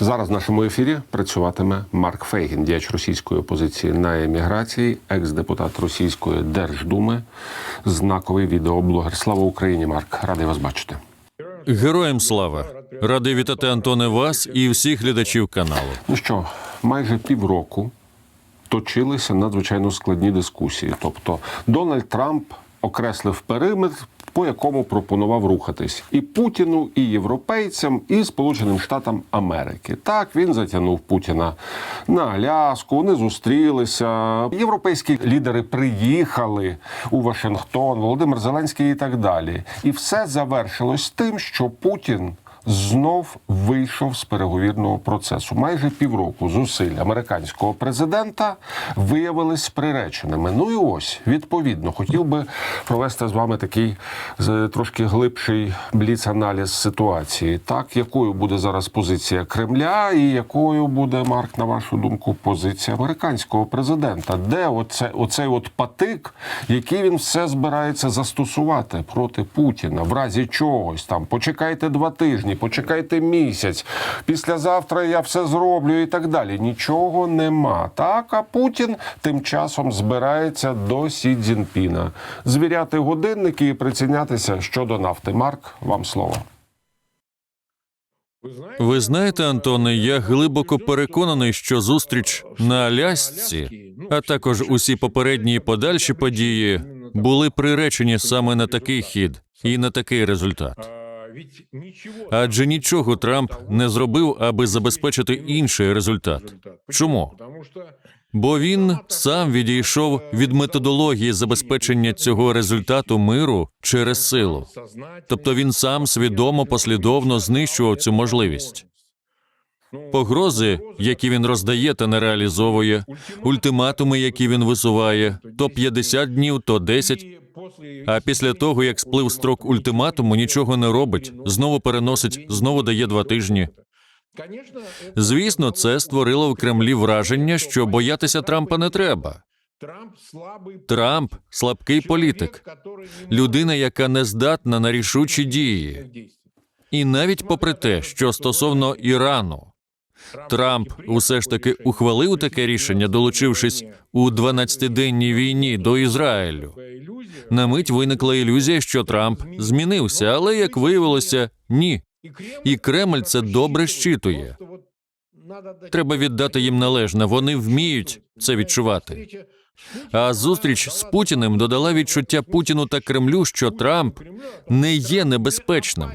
Зараз в нашому ефірі працюватиме Марк Фейгін, діяч російської опозиції на еміграції, екс-депутат Російської Держдуми, знаковий відеоблогер. Слава Україні, Марк! Радий вас бачити. Героям слава! Радий вітати Антоне вас і всіх глядачів каналу. Ну що, майже півроку точилися надзвичайно складні дискусії. Тобто Дональд Трамп окреслив периметр, по якому пропонував рухатись і Путіну, і європейцям, і Сполученим Штатам Америки. Так він затягнув Путіна на Аляску. Вони зустрілися. Європейські лідери приїхали у Вашингтон, Володимир Зеленський і так далі. І все завершилось тим, що Путін знов вийшов з переговірного процесу. Майже півроку зусиль американського президента виявились приреченими. Ну і ось відповідно хотів би провести з вами такий трошки глибший бліц-аналіз ситуації. Так, якою буде зараз позиція Кремля, і якою буде Марк, на вашу думку, позиція американського президента? Де оце, оцей от патик, який він все збирається застосувати проти Путіна в разі чогось там? Почекайте два тижні, почекайте місяць. Післязавтра я все зроблю і так далі. Нічого нема. Так, а Путін тим часом збирається до Сі Цзіньпіна звіряти годинники і прицінятися щодо нафти. Марк, вам слово. Ви знаєте, Антоне, я глибоко переконаний, що зустріч на Алясці, а також усі попередні і подальші події були приречені саме на такий хід і на такий результат. Адже нічого Трамп не зробив, аби забезпечити інший результат. Чому? Бо він сам відійшов від методології забезпечення цього результату миру через силу. Тобто він сам свідомо послідовно знищував цю можливість. Погрози, які він роздає та не реалізовує, ультиматуми, які він висуває, то 50 днів, то 10, а після того, як сплив строк ультиматуму, нічого не робить, знову переносить, знову дає два тижні. Звісно, це створило в Кремлі враження, що боятися Трампа не треба. Трамп слабкий політик, людина, яка не здатна на рішучі дії. І навіть попри те, що стосовно Ірану, Трамп усе ж таки ухвалив таке рішення, долучившись у 12-денній війні до Ізраїлю. На мить виникла ілюзія, що Трамп змінився, але як виявилося, ні. І Кремль це добре щитує. Треба віддати їм належне. Вони вміють це відчувати. А зустріч з Путіним додала відчуття Путіну та Кремлю, що Трамп не є небезпечним.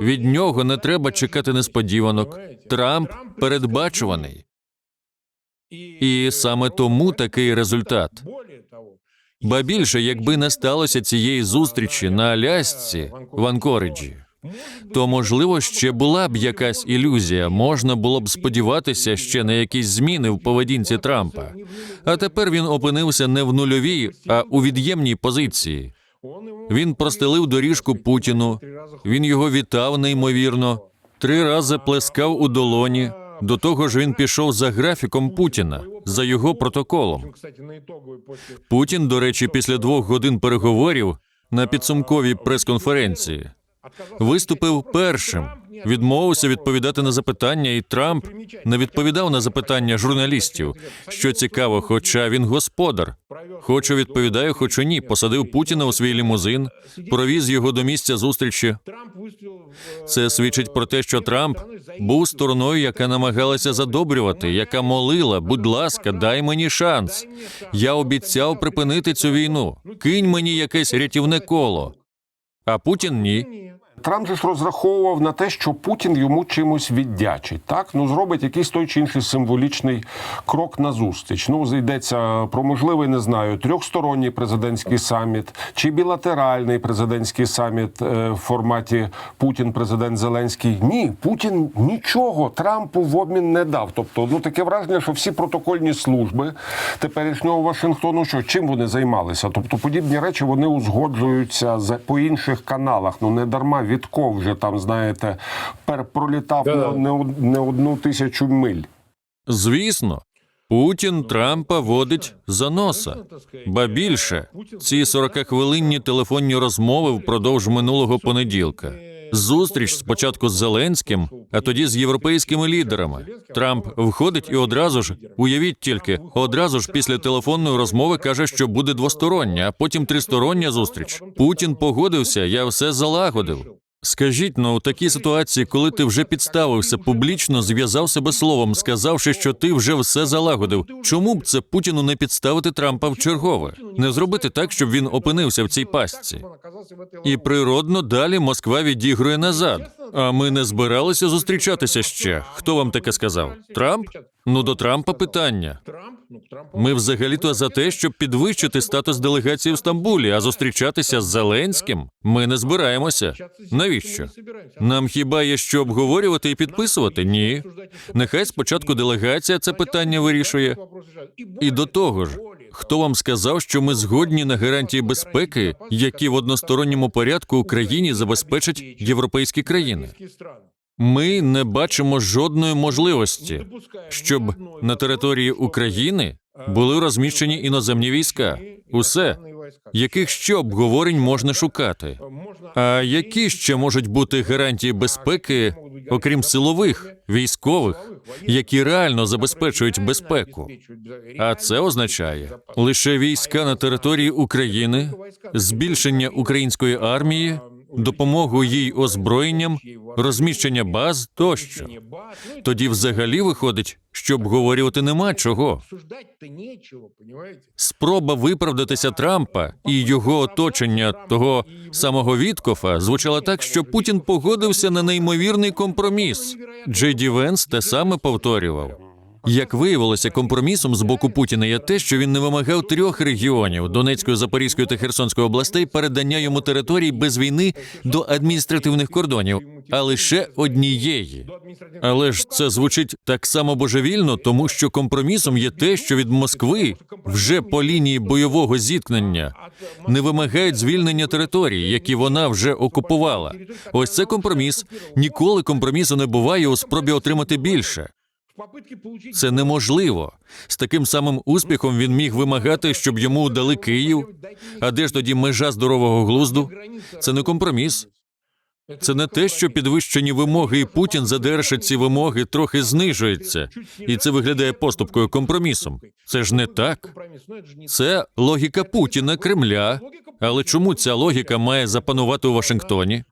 Від нього не треба чекати несподіванок. Трамп передбачуваний. І саме тому такий результат. Ба більше, якби не сталося цієї зустрічі на Алясці в Анкориджі, то можливо ще була б якась ілюзія. Можна було б сподіватися ще на якісь зміни в поведінці Трампа. А тепер він опинився не в нульовій, а у від'ємній позиції. Він простелив доріжку Путіну. Він його вітав неймовірно. Три рази плескав у долоні. До того ж, він пішов за графіком Путіна, за його протоколом. Путін, до речі, після двох годин переговорів на підсумковій прес-конференції виступив першим, відмовився відповідати на запитання, і Трамп не відповідав на запитання журналістів. Що цікаво, хоча він господар. Хочу відповідаю, хочу ні. Посадив Путіна у свій лімузин, провіз його до місця зустрічі. Це свідчить про те, що Трамп був стороною, яка намагалася задобрювати, яка молила, будь ласка, дай мені шанс. Я обіцяв припинити цю війну. Кинь мені якесь рятівне коло. А Путін ні. Трамп же ж розраховував на те, що Путін йому чимось віддячить. Так, ну зробить якийсь той чи інший символічний крок на зустріч. Ну, йдеться про можливий, не знаю, трьохсторонній президентський саміт чи білатеральний президентський саміт е, в форматі Путін, президент Зеленський. Ні, Путін нічого Трампу в обмін не дав. Тобто, ну таке враження, що всі протокольні служби теперішнього Вашингтону, що чим вони займалися? Тобто, подібні речі вони узгоджуються по інших каналах. Ну не дарма Вітков вже там, знаєте, пер пролітав Да-да. не, не, не одну тисячу миль. Звісно, Путін Трампа водить за носа. Ба більше ці 40-хвилинні телефонні розмови впродовж минулого понеділка. Зустріч спочатку з Зеленським, а тоді з європейськими лідерами. Трамп входить і одразу ж, уявіть тільки, одразу ж після телефонної розмови каже, що буде двостороння, а потім тристороння зустріч. Путін погодився, я все залагодив. Скажіть, ну у такій ситуації, коли ти вже підставився, публічно зв'язав себе словом, сказавши, що ти вже все залагодив. Чому б це Путіну не підставити Трампа в чергове? Не зробити так, щоб він опинився в цій пастці. І природно далі Москва відігрує назад. А ми не збиралися зустрічатися ще. Хто вам таке сказав? Трамп? Ну до Трампа питання. Ми взагалі-то за те, щоб підвищити статус делегації в Стамбулі, а зустрічатися з Зеленським ми не збираємося. Навіщо? Нам хіба є що обговорювати і підписувати? Ні. Нехай спочатку делегація це питання вирішує. І до того ж, хто вам сказав, що ми згодні на гарантії безпеки, які в односторонньому порядку Україні забезпечать європейські країни? Ми не бачимо жодної можливості, щоб на території України були розміщені іноземні війська. Усе яких ще обговорень можна шукати? А які ще можуть бути гарантії безпеки, окрім силових, військових, які реально забезпечують безпеку? А це означає лише війська на території України, збільшення української армії, допомогу їй озброєнням, розміщення баз тощо. Тоді взагалі виходить, що обговорювати нема чого. Спроба виправдатися Трампа і його оточення того самого Віткофа звучала так, що Путін погодився на неймовірний компроміс. Джей Венс те саме повторював. Як виявилося, компромісом з боку Путіна є те, що він не вимагав трьох регіонів Донецької, Запорізької та Херсонської областей передання йому територій без війни до адміністративних кордонів, а лише однієї. Але ж це звучить так само божевільно, тому що компромісом є те, що від Москви вже по лінії бойового зіткнення не вимагають звільнення територій, які вона вже окупувала. Ось це компроміс. Ніколи компромісу не буває у спробі отримати більше. Це неможливо. З таким самим успіхом він міг вимагати, щоб йому дали Київ. А де ж тоді межа здорового глузду? Це не компроміс. Це не те, що підвищені вимоги, і Путін задержить ці вимоги, трохи знижується, і це виглядає поступкою компромісом. Це ж не так. Це логіка Путіна, Кремля. Але чому ця логіка має запанувати у Вашингтоні?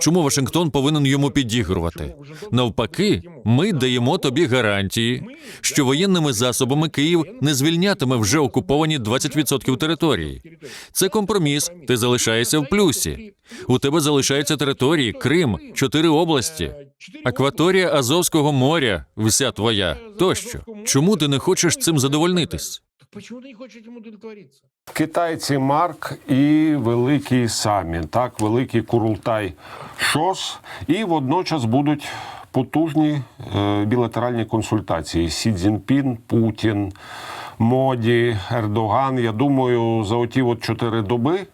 Чому Вашингтон повинен йому підігрувати? Навпаки, ми даємо тобі гарантії, що воєнними засобами Київ не звільнятиме вже окуповані 20% території. Це компроміс. Ти залишаєшся в плюсі. У тебе залишаються території, Крим, чотири області, акваторія Азовського моря, вся твоя. Тощо. Чому ти не хочеш цим задовольнитись? Почему ты не хочешь этим удовлетвориться? Китайці Марк і великий саміт, так, великий Курултай ШОС, і водночас будуть потужні е, білатеральні консультації. Сі Цзіньпін, Путін, Моді, Ердоган. Я думаю, за оті от чотири доби.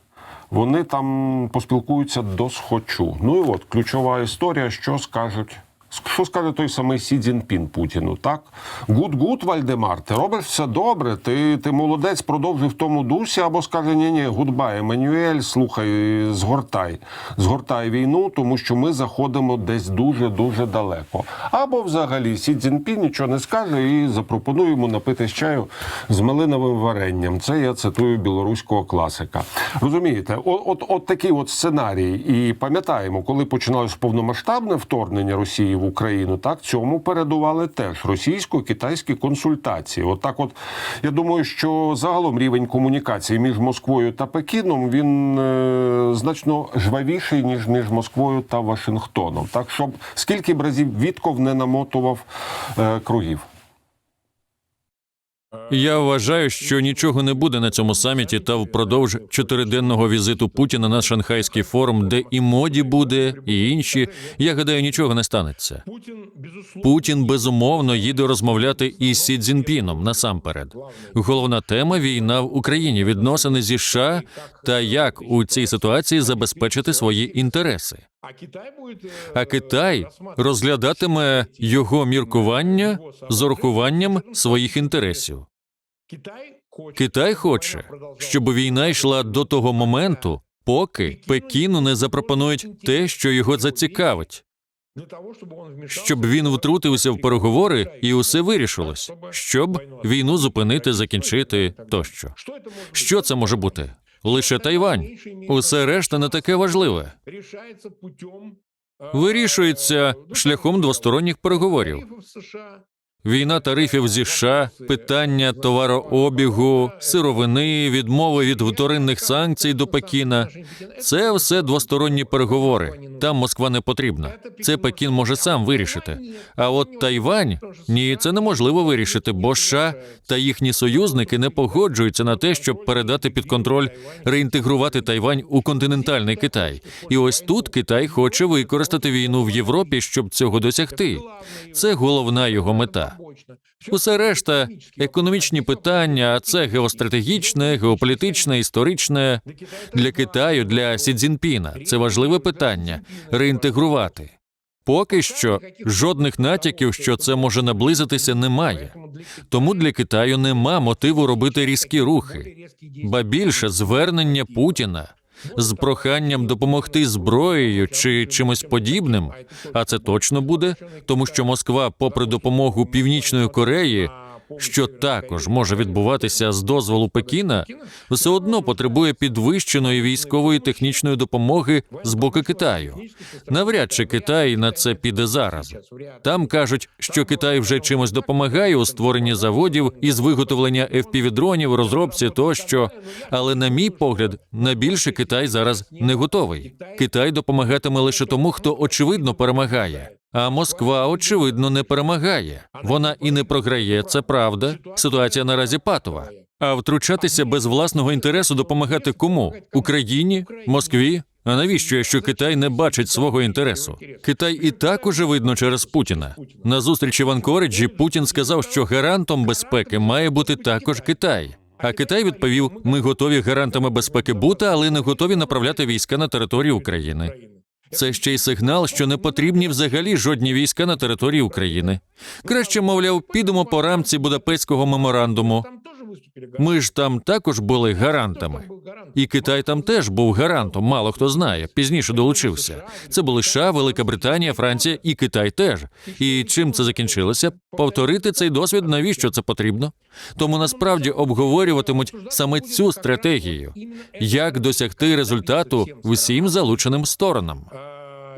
Вони там поспілкуються до схочу. Ну і от ключова історія, що скажуть. Що скаже той самий Сі Цзіньпін Путіну? Так, гуд-гуд, Вальдемар, ти робиш все добре, ти, ти молодець, продовжуй в тому дусі, або скаже, ні, ні, гудбай, Еммануель, слухай, згортай, згортай війну, тому що ми заходимо десь дуже-дуже далеко. Або взагалі Сі Цзіньпін нічого не скаже і запропонує йому напитись чаю з малиновим варенням. Це я цитую білоруського класика. Розумієте, от, от, от такий от сценарій. І пам'ятаємо, коли починалось повномасштабне вторгнення Росії в Україну, так цьому передували теж російсько-китайські консультації. От от я думаю, що загалом рівень комунікації між Москвою та Пекіном він е, значно жвавіший ніж між Москвою та Вашингтоном. Так щоб скільки б разів Вітков не намотував е, кругів. Я вважаю, що нічого не буде на цьому саміті та впродовж чотириденного візиту Путіна на шанхайський форум, де і моді буде, і інші. Я гадаю, нічого не станеться. Путін безумовно їде розмовляти із Сі Цзіньпіном насамперед. Головна тема війна в Україні, відносини зі США та як у цій ситуації забезпечити свої інтереси. А Китай Китай розглядатиме його міркування з урахуванням своїх інтересів. Китай хоче, щоб війна йшла до того моменту, поки Пекіну не запропонують те, що його зацікавить, щоб він втрутився в переговори і усе вирішилось, щоб війну зупинити, закінчити тощо. Що це може бути? Лише Тайвань. Усе решта не таке важливе. Е, Вирішується шляхом двосторонніх переговорів. Війна тарифів зі США, питання товарообігу, сировини, відмови від вторинних санкцій до Пекіна. Це все двосторонні переговори. Там Москва не потрібна. Це Пекін може сам вирішити. А от Тайвань ні, це неможливо вирішити, бо США та їхні союзники не погоджуються на те, щоб передати під контроль реінтегрувати Тайвань у континентальний Китай. І ось тут Китай хоче використати війну в Європі, щоб цього досягти. Це головна його мета. Усе решта економічні питання, а це геостратегічне, геополітичне, історичне для Китаю, для Сі Цзіньпіна. Це важливе питання реінтегрувати. Поки що жодних натяків, що це може наблизитися, немає. Тому для Китаю нема мотиву робити різкі рухи. Ба більше звернення Путіна з проханням допомогти зброєю чи чимось подібним. А це точно буде, тому що Москва, попри допомогу Північної Кореї, що також може відбуватися з дозволу Пекіна, все одно потребує підвищеної військової технічної допомоги з боку Китаю. Навряд чи Китай на це піде зараз. Там кажуть, що Китай вже чимось допомагає у створенні заводів із виготовлення FPV-дронів, розробці тощо. Але, на мій погляд, на більше Китай зараз не готовий. Китай допомагатиме лише тому, хто очевидно перемагає. А Москва, очевидно, не перемагає. Вона і не програє, це правда. Ситуація наразі патова. А втручатися без власного інтересу допомагати кому? Україні? Москві? А навіщо, якщо Китай не бачить свого інтересу? Китай і так уже видно через Путіна. На зустрічі в Анкориджі Путін сказав, що гарантом безпеки має бути також Китай. А Китай відповів: ми готові гарантами безпеки бути, але не готові направляти війська на територію України. Це ще й сигнал, що не потрібні взагалі жодні війська на території України. Краще, мовляв, підемо по рамці Будапештського меморандуму. Ми ж там також були гарантами. І Китай там теж був гарантом. Мало хто знає. Пізніше долучився. Це були США, Велика Британія, Франція і Китай теж. І чим це закінчилося? Повторити цей досвід, навіщо це потрібно? Тому насправді обговорюватимуть саме цю стратегію, як досягти результату всім залученим сторонам.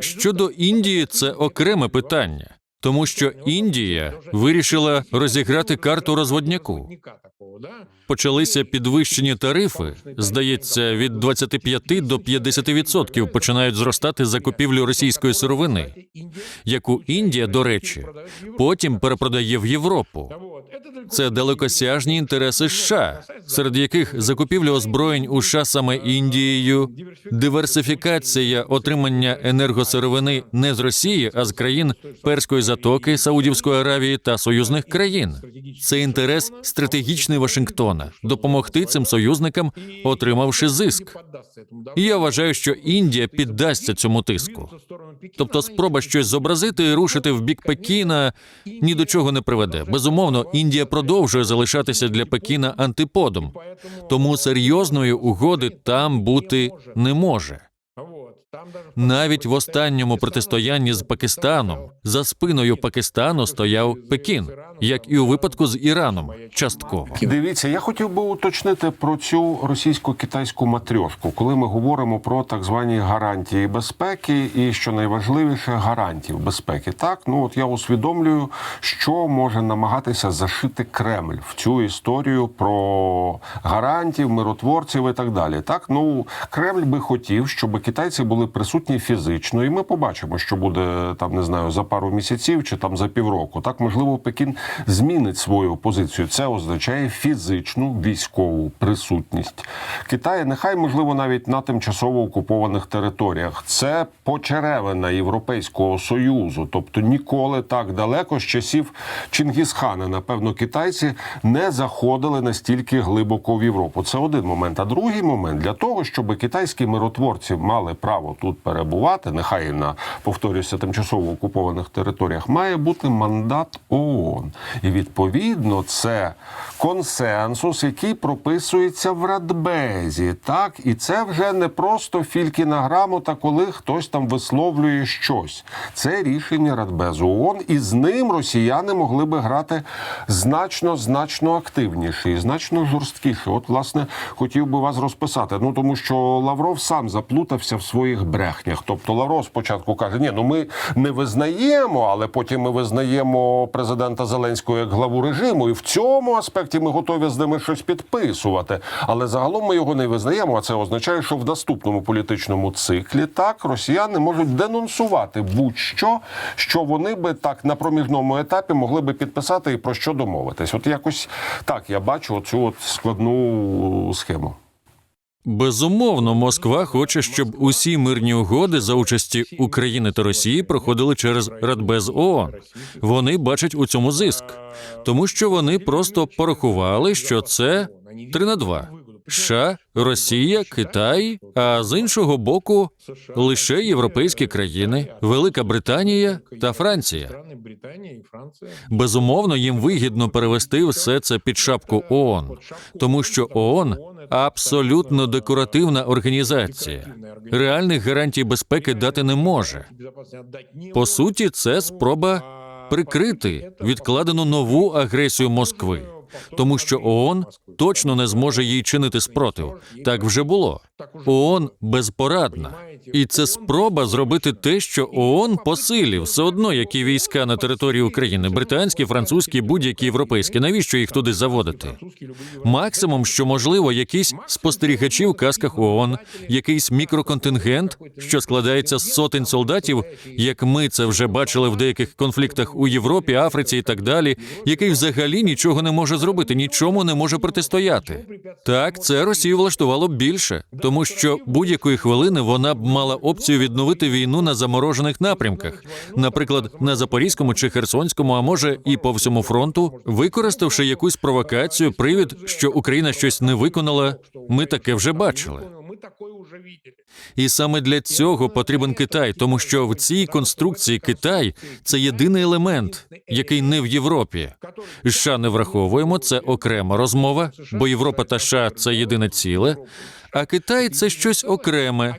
Щодо Індії, це окреме питання, тому що Індія вирішила розіграти карту розводняку. Почалися підвищені тарифи. Здається, від 25 до 50% починають зростати закупівлі російської сировини, яку Індія, до речі, потім перепродає в Європу. Це далекосяжні інтереси США, серед яких закупівля озброєнь у США саме Індією, диверсифікація отримання енергосировини не з Росії, а з країн Перської затоки, Саудівської Аравії та союзних країн. Це інтерес стратегічний Вашингтона допомогти цим союзникам, отримавши зиск. Я вважаю, що Індія піддасться цьому тиску. Тобто, спроба щось зобразити і рушити в бік Пекіна ні до чого не приведе. Безумовно, Індія продовжує залишатися для Пекіна антиподом, тому серйозної угоди там бути не може. Навіть в останньому протистоянні з Пакистаном за спиною Пакистану стояв Пекін, як і у випадку з Іраном, частково. Дивіться, я хотів би уточнити про цю російсько-китайську матрьошку, коли ми говоримо про так звані гарантії безпеки, і що найважливіше гарантів безпеки. Так, ну от я усвідомлюю, що може намагатися зашити Кремль в цю історію про гарантів, миротворців і так далі. Так, ну Кремль би хотів, щоб китайці були присутні фізично, і ми побачимо, що буде там, не знаю, за пару місяців чи там за півроку. Так, можливо, Пекін змінить свою позицію. Це означає фізичну військову присутність Китаю. Нехай можливо навіть на тимчасово окупованих територіях. Це почеревина Європейського союзу, тобто ніколи так далеко з часів Чингісхана. Напевно, китайці не заходили настільки глибоко в Європу. Це один момент. А другий момент для того, щоб китайські миротворці мали право тут перебувати, нехай на повторюся тимчасово окупованих територіях, має бути мандат ООН. І відповідно це консенсус, який прописується в Радбезі. Так, і це вже не просто фількіна грамота, коли хтось там висловлює щось. Це рішення Радбезу ООН, і з ним росіяни могли би грати значно значно активніше і значно жорсткіше. От, власне, хотів би вас розписати. Ну тому що Лавров сам заплутався в своїх брехнях. Тобто Лавров спочатку каже: ні, ну ми не визнаємо, але потім ми визнаємо президента Зеленського як главу режиму, і в цьому аспекті ми готові з ними щось підписувати. Але загалом ми його не визнаємо. А це означає, що в наступному політичному циклі так росіяни можуть денонсувати будь-що, що вони би так на проміжному етапі могли би підписати і про що домовитись. От якось так я бачу цю от складну схему. Безумовно, Москва хоче, щоб усі мирні угоди за участі України та Росії проходили через Радбез ООН. Вони бачать у цьому зиск, тому що вони просто порахували, що це 3 на 2. США, Росія, Китай, а з іншого боку лише європейські країни, Велика Британія та Франція. Безумовно, їм вигідно перевести все це під шапку ООН, тому що ООН абсолютно декоративна організація. Реальних гарантій безпеки дати не може. По суті, це спроба прикрити відкладену нову агресію Москви, тому що ООН точно не зможе їй чинити спротив. Так вже було. ООН безпорадна. І це спроба зробити те, що ООН посилі, все одно які війська на території України, британські, французькі, будь-які європейські. Навіщо їх туди заводити? Максимум, що можливо, якісь спостерігачі в касках ООН, якийсь мікроконтингент, що складається з сотень солдатів, як ми це вже бачили в деяких конфліктах у Європі, Африці і так далі, який взагалі нічого не може зробити, нічому не може протистояти. Так, це Росію влаштувало б більше, тому що будь-якої хвилини вона б мала опцію відновити війну на заморожених напрямках, наприклад, на Запорізькому чи Херсонському, а може і по всьому фронту, використавши якусь провокацію, привід, що Україна щось не виконала. Ми таке вже бачили. Такое уже видели. І саме для цього потрібен Китай, тому що в цій конструкції Китай це єдиний елемент, який не в Європі. США не враховуємо, це окрема розмова, бо Європа та США це єдине ціле. А Китай це щось окреме.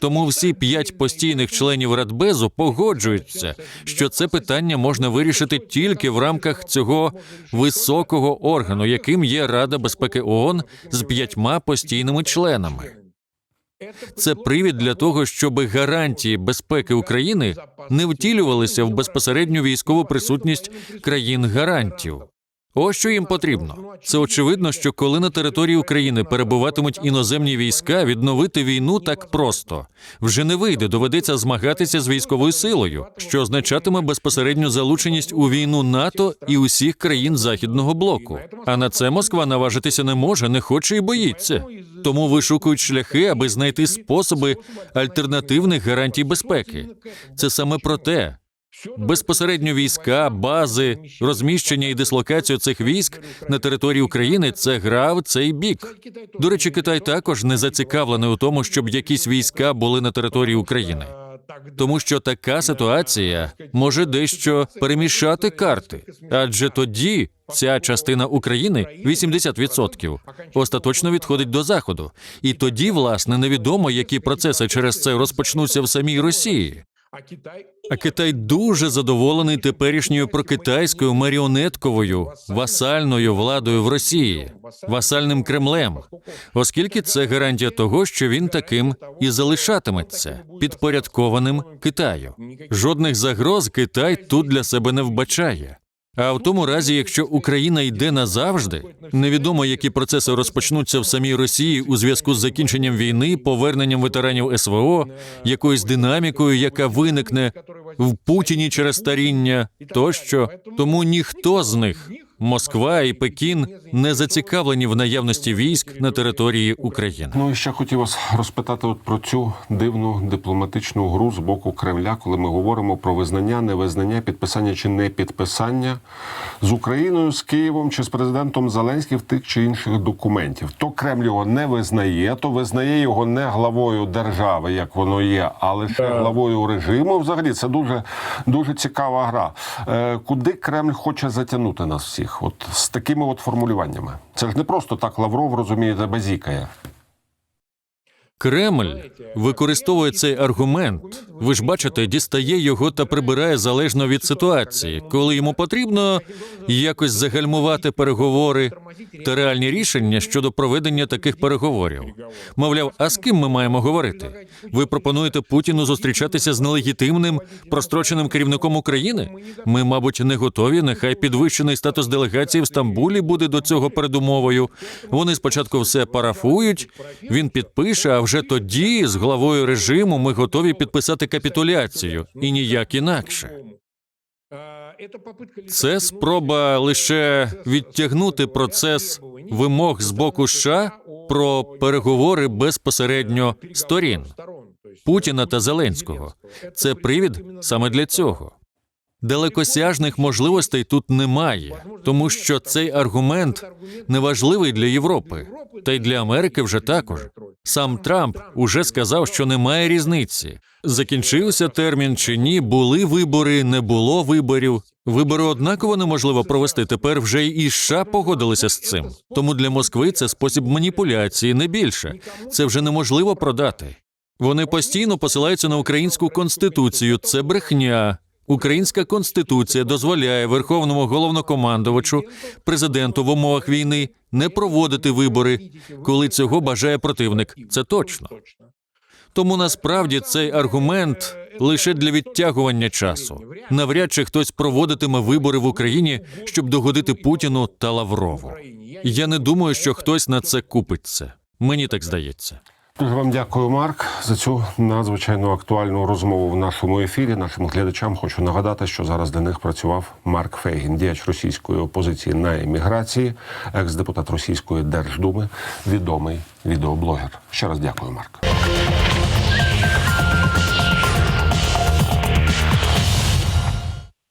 Тому всі п'ять постійних членів Радбезу погоджуються, що це питання можна вирішити тільки в рамках цього високого органу, яким є Рада безпеки ООН з п'ятьма постійними членами. Це привід для того, щоб гарантії безпеки України не втілювалися в безпосередню військову присутність країн гарантів. Ось що їм потрібно. Це очевидно, що коли на території України перебуватимуть іноземні війська, відновити війну так просто вже не вийде. Доведеться змагатися з військовою силою, що означатиме безпосередню залученість у війну НАТО і усіх країн західного блоку. А на це Москва наважитися не може, не хоче і боїться. Тому вишукують шляхи, аби знайти способи альтернативних гарантій безпеки. Це саме про те. Безпосередньо війська, бази, розміщення і дислокацію цих військ на території України це гра в цей бік. До речі, Китай також не зацікавлений у тому, щоб якісь війська були на території України, тому що така ситуація може дещо перемішати карти, адже тоді ця частина України 80% остаточно відходить до заходу, і тоді, власне, невідомо, які процеси через це розпочнуться в самій Росії. А Китай Китай дуже задоволений теперішньою прокитайською маріонетковою васальною владою в Росії, васальним Кремлем, оскільки це гарантія того, що він таким і залишатиметься підпорядкованим Китаю. Жодних загроз Китай тут для себе не вбачає. А в тому разі, якщо Україна йде назавжди, невідомо, які процеси розпочнуться в самій Росії у зв'язку з закінченням війни, поверненням ветеранів СВО, якоюсь динамікою, яка виникне в Путіні через старіння, тощо тому ніхто з них Москва і Пекін не зацікавлені в наявності військ на території України. Ну і ще хотів вас розпитати от про цю дивну дипломатичну гру з боку Кремля, коли ми говоримо про визнання, невизнання, підписання чи не підписання з Україною, з Києвом чи з президентом Зеленським тих чи інших документів. То Кремль його не визнає, то визнає його не главою держави, як воно є, а лише главою режиму. Взагалі це дуже дуже цікава гра. Е, куди Кремль хоче затягнути нас всіх? От з такими от формулюваннями. Це ж не просто так Лавров розумієте, базікає. Кремль використовує цей аргумент. Ви ж бачите, дістає його та прибирає залежно від ситуації, коли йому потрібно якось загальмувати переговори та реальні рішення щодо проведення таких переговорів. Мовляв, а з ким ми маємо говорити? Ви пропонуєте Путіну зустрічатися з нелегітимним простроченим керівником України? Ми, мабуть, не готові. Нехай підвищений статус делегації в Стамбулі буде до цього передумовою. Вони спочатку все парафують, він підпише, а вже тоді з главою режиму ми готові підписати капітуляцію і ніяк інакше. Це спроба лише відтягнути процес вимог з боку США про переговори безпосередньо сторін Путіна та Зеленського. Це привід саме для цього. Далекосяжних можливостей тут немає, тому що цей аргумент неважливий для Європи, та й для Америки вже також. Сам Трамп уже сказав, що немає різниці. Закінчився термін чи ні, були вибори, не було виборів. Вибори однаково неможливо провести. Тепер вже і США погодилися з цим. Тому для Москви це спосіб маніпуляції, не більше. Це вже неможливо продати. Вони постійно посилаються на українську конституцію. Це брехня. Українська конституція дозволяє верховному головнокомандувачу, президенту в умовах війни не проводити вибори, коли цього бажає противник. Це точно. Тому насправді цей аргумент лише для відтягування часу. Навряд чи хтось проводитиме вибори в Україні, щоб догодити Путіну та Лаврову. Я не думаю, що хтось на це купиться. Мені так здається. Дуже вам дякую, Марк, за цю надзвичайно актуальну розмову в нашому ефірі. Нашим глядачам хочу нагадати, що зараз для них працював Марк Фейгін, діяч російської опозиції на еміграції, екс-депутат російської держдуми, відомий відеоблогер. Ще раз дякую, Марк.